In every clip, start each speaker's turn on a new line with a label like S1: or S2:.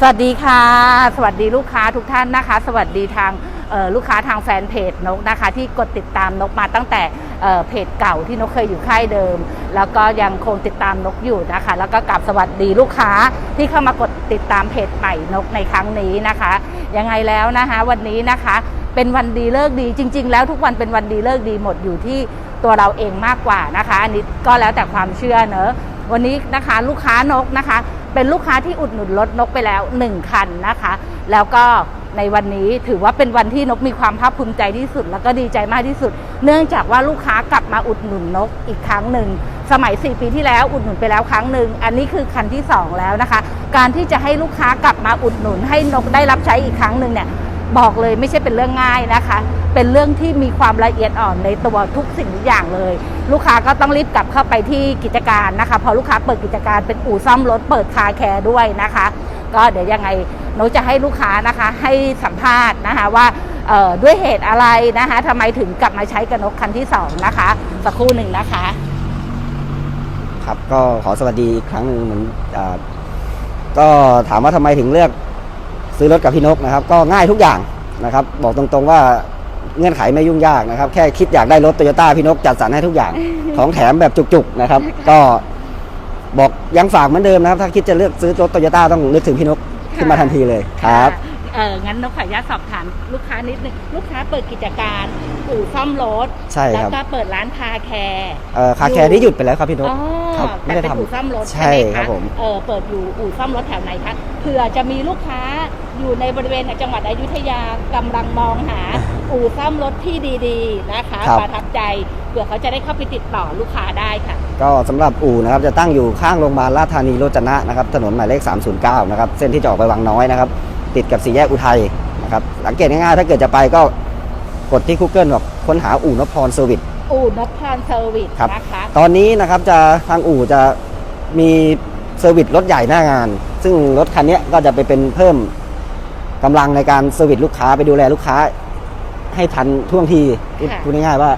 S1: สวัสดีค่ะ สวัสดีลูกค้าทุกท่านนะคะ สวัสดีทางลูกค้าทางแฟนเพจนกนะคะ ที่กดติดตามนกมาตั้งแต่เเพจเก่าที่นกเคยอยู่ค่ายเดิม แล้วก็ยังคงติดตามนกอยู่นะคะ แล้วก็กลับสวัสดีลูกค้าที่เข้ามากดติดตามเพจใหม่นกในครั้งนี้นะคะยังไงแล้วนะคะวันนี้นะคะเป็นวันดีเลิกดีจริง ๆ แล้วทุกวันเป็นวันดีเลิกดีหมดอยู่ที่ตัวเราเองมากกว่านะคะอันนี้ก็แล้วแต่ความเชื่อเนอะวันนี้นะคะลูกค้านกนะคะ เป็นลูกค้าที่อุดหนุนรถนกไปแล้ว 1 คันนะคะ แล้วก็ในวันนี้ถือว่าเป็นวันที่นกมีความภาคภูมิใจที่สุด แล้วก็ดีใจมากที่สุด เนื่องจากว่าลูกค้ากลับมาอุดหนุนนกอีกครั้งหนึ่งสมัย 4 ปีที่แล้วอุดหนุนไปแล้วครั้งหนึ่งอันนี้คือคันที่ 2 แล้วนะคะ การที่จะให้ลูกค้ากลับมาอุดหนุน ให้นกได้รับใช้อีกครั้งหนึ่งเนี่ยบอกเลยไม่ใช่เป็นเรื่องง่ายนะคะ เป็นเรื่องที่มีความละเอียดอ่อนในตัวทุกสิ่งทุกอย่างเลย ลูกค้าก็ต้องรีบกลับเข้าไปที่กิจการนะคะ พอลูกค้าเปิดกิจการเป็นอู่ซ่อมรถเปิดคาร์แคร์ด้วยนะคะ ก็เดี๋ยวยังไงหนูจะให้ลูกค้านะคะ ให้สัมภาษณ์นะคะว่าด้วยเหตุอะไรนะคะทำไมถึงกลับมาใช้กระนกคันที่สองนะคะ สักครู่หนึ่งนะคะ
S2: ครับก็ขอสวัสดีอีกครั้งหนึ่งเหมือนอก็ถามว่าทำไมถึงเลือกซื้อรถกับพี่นกนะครับ ก็ง่ายทุกอย่างนะครับ บอกตรงๆว่า เงื่อนไขไม่ยุ่งยากนะครับ แค่คิดอยากได้รถโตโยต้าพี่นกจัดสรรให้ทุกอย่าง ของแถมแบบจุกๆนะครับ ก็บอกยังฝากเหมือนเดิมนะครับ ถ้าคิดจะเลือกซื้อรถโตโยต้าต้องนึกถึงพี่นกขึ้นมาทันทีเลยครับ
S1: เอองั้นนกขออนุญาตสอบถามลูกค้านิดนึงลูกค้าเปิดกิจการอู่ซ่อมรถ
S2: ใช่
S1: แล้ว
S2: ครับ
S1: ก็เปิดร้านคาร์แคร์
S2: เอ่อคาแคร์นี่หยุดไปแล้วครับพี่นก
S1: อ๋อ
S2: ครับไม่
S1: แต่
S2: ได้
S1: เป็น
S2: ทำ
S1: อู่ซ่อมรถ
S2: ใช่
S1: ใช่ไหม
S2: ครั
S1: คะ
S2: บผม
S1: เออเปิดอยู่อู่ซ่อมรถแถวไหนคะเผื่อจะมีลูกค้าอยู่ในบริเวณจังหวัดอยุธยากำลังมองหา อู่ซ่อมรถที่ดีๆนะคะ
S2: ครับ
S1: ประทับใจเผื่อเขาจะได้เข้าไปติดต่อลูกค้าได้ค่ะ
S2: ก็สำหรับอู่นะครับจะตั้งอยู่ข้างโรงพยาบาลราชธานีโรจนะนะครับถนนหมายเลข 309 นะครับเส้นที่จะออกไปวังน้อยนะครับ ติดกับสี่แยกอุทัยนะครับสังเกตง่ายๆถ้าเกิดจะไปก็กดที่ Google แบบค้นหาอู่นพพรเซอร์วิส
S1: อู่นพพรเซอร์วิส
S2: ครับ
S1: นะคะ
S2: ตอนนี้นะครับจะทางอู่จะมีเซอร์วิสรถใหญ่หน้างาน ซึ่งรถคันนี้ก็จะไปเป็นเพิ่มกำลังในการเซอร์วิสลูกค้าไปดูแลลูกค้า ให้ทันท่วงทีพูด
S1: ค่ะ
S2: พูดง่ายๆว่า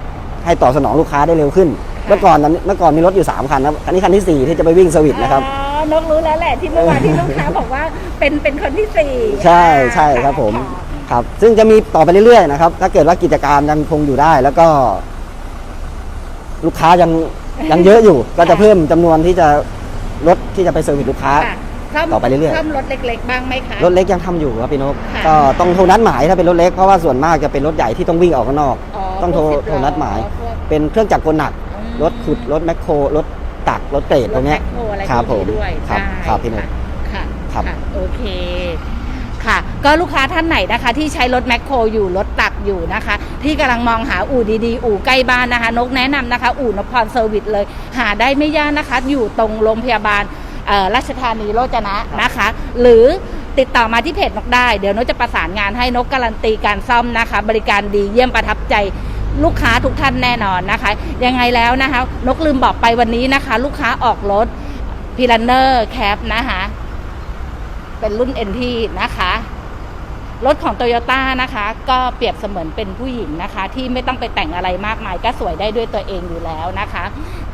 S2: ให้ตอบสนองลูกค้าได้เร็วขึ้น
S1: ค่ะ
S2: เมื่อก่อนนั้นเมื่อก่อนมีรถอยู่3คันนะครับคันนี้คันที่4ที่จะไปวิ่งเซอร์วิสนะครับ
S1: อ๋อนกรู้แล้วแหละที่เมื่อวานที่ลูกค้าบอกว่าเป็นเป็นคนที่สี่
S2: ใช่ใช่ครับผมะครับ ซึ่งจะมีต่อไปเรื่อยๆนะครับ ถ้าเกิดว่ากิจการยังคงอยู่ได้ แล้วก็ ลูกค้ายังยังเยอะอยู่ ก็จะเพิ่มจำนวนที่จะรถที่จะไปเซอร์วิสลูกค้า
S1: ค่ะซ่อม
S2: ต่อไปเรื่อยๆ
S1: ซ่อมรถเล็ก ๆ บ้างไหมคะ
S2: รถเล็กยังทำอยู่ครับพี่นก
S1: ค่ะ
S2: ก็ต้องโทรนัดหมายถ้าเป็นรถเล็กเพราะว่าส่วนมากจะเป็นรถใหญ่ที่ต้องวิ่งออกข้างนอก ต้องโทร
S1: พวกสิบ
S2: โทรนัดหมาย
S1: พวก
S2: เป็นเครื่องจักรกลหนัก
S1: อืม
S2: รถขุดรถแมคโครรถตักรถเกรดตรงเนี้ย
S1: ถแมคโคอะไร
S2: ครับ
S1: พวกนี้
S2: ผม
S1: ด้วย
S2: ครับ
S1: ได้
S2: ครับพี่นก
S1: ค่ะ
S2: ครับ
S1: ค่ะโอเค ค่ะ ก็ลูกค้าท่านไหนนะคะ ที่ใช้รถแมคโครอยู่รถตักอยู่นะคะ ที่กำลังมองหาอู่ดีๆ อู่ใกล้บ้านนะคะ นกแนะนำนะคะ อู่นพพรเซอร์วิสเลย หาได้ไม่ยากนะคะ อยู่ตรงโรงพยาบาลราชธานีโรจนะนะคะ หรือติดต่อมาที่เพจนกได้ เดี๋ยวนกจะประสานงานให้นกการันตีการซ่อมนะคะ บริการดีเยี่ยมประทับใจลูกค้าทุกท่านแน่นอนนะคะ ยังไงแล้วนะคะ นกลืมบอกไปวันนี้นะคะ ลูกค้าออกรถพีลันเนอร์แคปนะคะ เป็นรุ่น NT นะคะ รถของโตโยต้านะคะ ก็เปรียบเสมือนเป็นผู้หญิงนะคะ ที่ไม่ต้องไปแต่งอะไรมากมาย ก็สวยได้ด้วยตัวเองอยู่แล้วนะคะ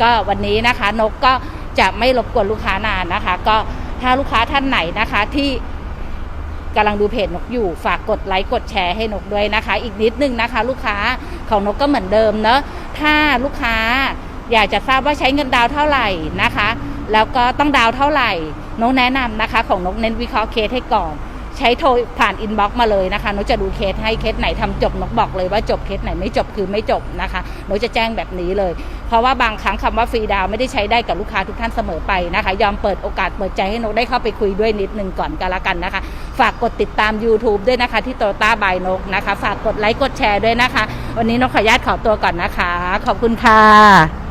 S1: ก็วันนี้นะคะนกก็จะไม่รบกวนลูกค้านานนะคะ ก็ถ้าลูกค้าท่านไหนนะคะที่กำลังดูเพจนกอยู่ฝากกดไลค์กดแชร์ให้นกด้วยนะคะ อีกนิดนึงนะคะ ลูกค้าของนกก็เหมือนเดิมเนอะถ้าลูกค้าอยากจะทราบว่าใช้เงินดาวเท่าไหร่นะคะ แล้วก็ต้องดาวเท่าไหร่ นกแนะนำนะคะ ของนกเน้นวิเคราะห์เคสให้ก่อน ใช้โทรผ่านอินบ็อกซ์มาเลยนะคะนกจะดูเคสให้เคสไหนทำจบนกบอกเลยว่าจบเคสไหนไม่จบคือไม่จบนะคะนกจะแจ้งแบบนี้เลย เพราะว่าบางครั้งคำว่าฟรีดาวไม่ได้ใช้ได้กับลูกค้าทุกท่านเสมอไปนะคะ ยอมเปิดโอกาสเปิดใจให้นกได้เข้าไปคุยด้วยนิดนึงก่อนกันละกันนะคะ ฝากกดติดตาม YouTube ด้วยนะคะ ที่โตต้าบายนกนะคะ ฝากกดไลค์กดแชร์ด้วยนะคะ วันนี้นกขออนุญาตขอตัวก่อนนะคะ ขอบคุณค่ะ